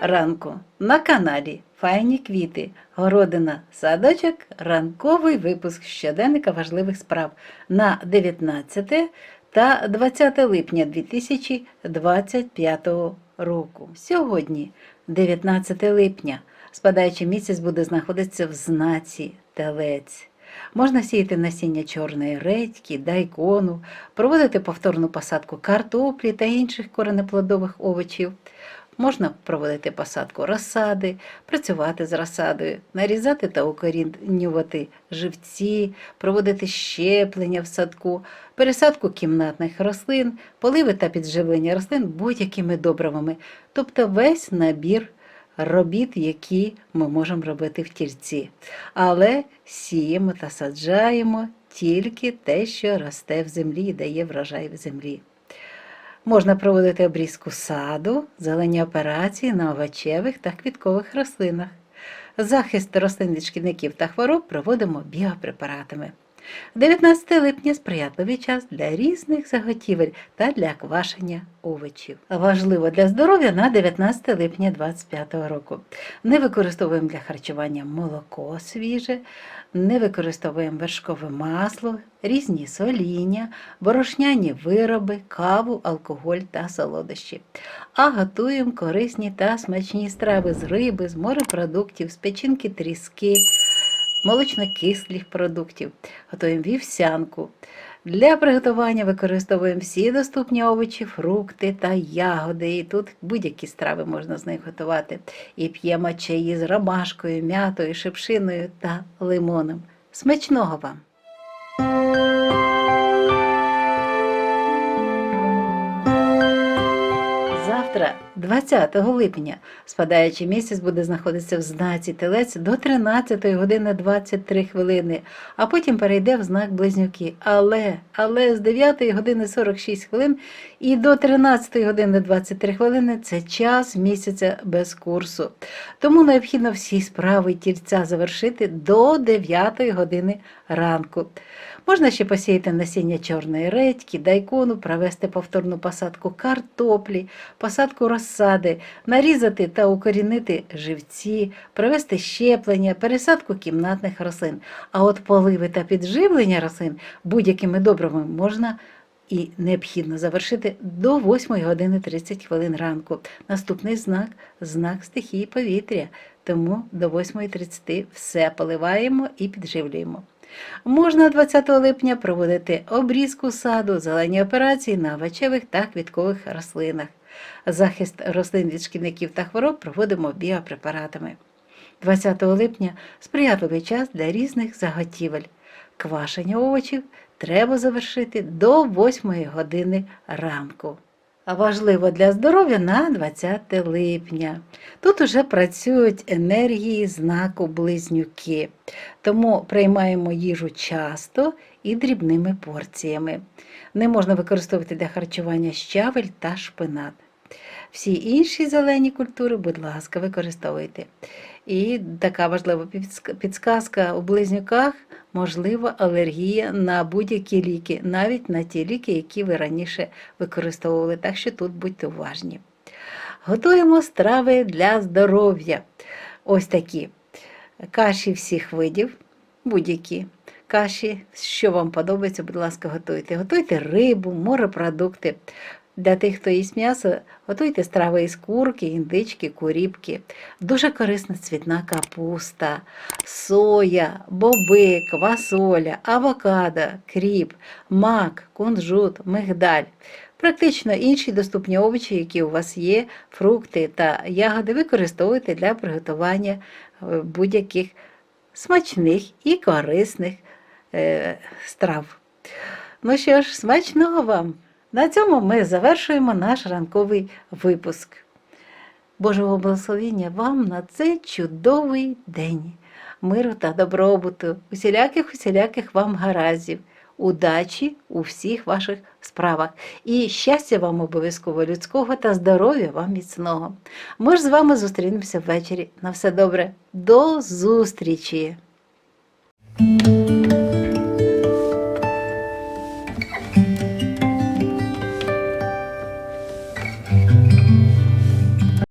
ранку на каналі Файні квіти, городина, садочок, ранковий випуск щоденника важливих справ на 19 та 20 липня 2025 року. Сьогодні, 19 липня, спадаючий місяць буде знаходитися в знаці Телець. Можна сіяти насіння чорної редьки, дайкону, проводити повторну посадку картоплі та інших коренеплодових овочів. Можна проводити посадку розсади, працювати з розсадою, нарізати та укорінювати живці, проводити щеплення в садку, пересадку кімнатних рослин, поливи та підживлення рослин будь-якими добривами, тобто весь набір робіт, які ми можемо робити в тільці. Але сіємо та саджаємо тільки те, що росте в землі і дає врожай в землі. Можна проводити обрізку саду, зелені операції на овочевих та квіткових рослинах. Захист рослин від шкідників та хвороб проводимо біопрепаратами. 19 липня сприятливий час для різних заготівель та для квашення овочів. Важливо для здоров'я на 19 липня 2025 року. Не використовуємо для харчування молоко свіже, не використовуємо вершкове масло, різні соління, борошняні вироби, каву, алкоголь та солодощі. А готуємо корисні та смачні страви з риби, з морепродуктів, з печінки тріски, молочно-кислих продуктів. Готуємо вівсянку. Для приготування використовуємо всі доступні овочі, фрукти та ягоди. І тут будь-які страви можна з них готувати. І п'ємо чаї з ромашкою, м'ятою, шипшиною та лимоном. Смачного вам! Завтра, 20 липня, спадаючий місяць буде знаходитися в знаці Телець до 13 години 23 хвилини, а потім перейде в знак Близнюки. Але, але з 9 години 46 хвилин і до 13 години 23 хвилини це час місяця без курсу. Тому необхідно всі справи тільця завершити до 9 години ранку. Можна ще посіяти насіння чорної редьки, дайкону, провести повторну посадку картоплі, посадку розсади, нарізати та укорінити живці, провести щеплення, пересадку кімнатних рослин. А от поливи та підживлення рослин будь-якими добривами можна і необхідно завершити до 8 години 30 хвилин ранку. Наступний знак знак стихії повітря. Тому до 8.30 все поливаємо і підживлюємо. Можна 20 липня проводити обрізку саду, зелені операції на овочевих та квіткових рослинах. Захист рослин від шкідників та хвороб проводимо біопрепаратами. 20 липня сприятливий час для різних заготівель. Квашення овочів треба завершити до 8 години ранку. Важливо для здоров'я на 20 липня. Тут уже працюють енергії знаку близнюки, тому приймаємо їжу часто і дрібними порціями. Не можна використовувати для харчування щавель та шпинат. Всі інші зелені культури, будь ласка, використовуйте. І така важлива підсказка у близнюках можлива алергія на будь-які ліки, навіть на ті ліки, які ви раніше використовували. Так що тут будьте уважні. Готуємо страви для здоров'я. Ось такі каші всіх видів, будь-які каші, що вам подобається, будь ласка, готуйте. Готуйте рибу, морепродукти. Для тих, хто їсть м'ясо, готуйте страви із курки, індички, куріпки. Дуже корисна цвітна капуста, соя, боби, квасоля, авокадо, кріп, мак, кунжут, мигдаль. Практично інші доступні овочі, які у вас є, фрукти та ягоди, використовуйте для приготування е, будь-яких смачних і корисних е, страв. Ну що ж, смачного вам! На цьому ми завершуємо наш ранковий випуск. Божого благословення вам на цей чудовий день, миру та добробуту, усіляких усіляких вам гараздів, удачі у всіх ваших справах і щастя вам обов'язково людського та здоров'я вам міцного. Ми ж з вами зустрінемося ввечері. На все добре. До зустрічі!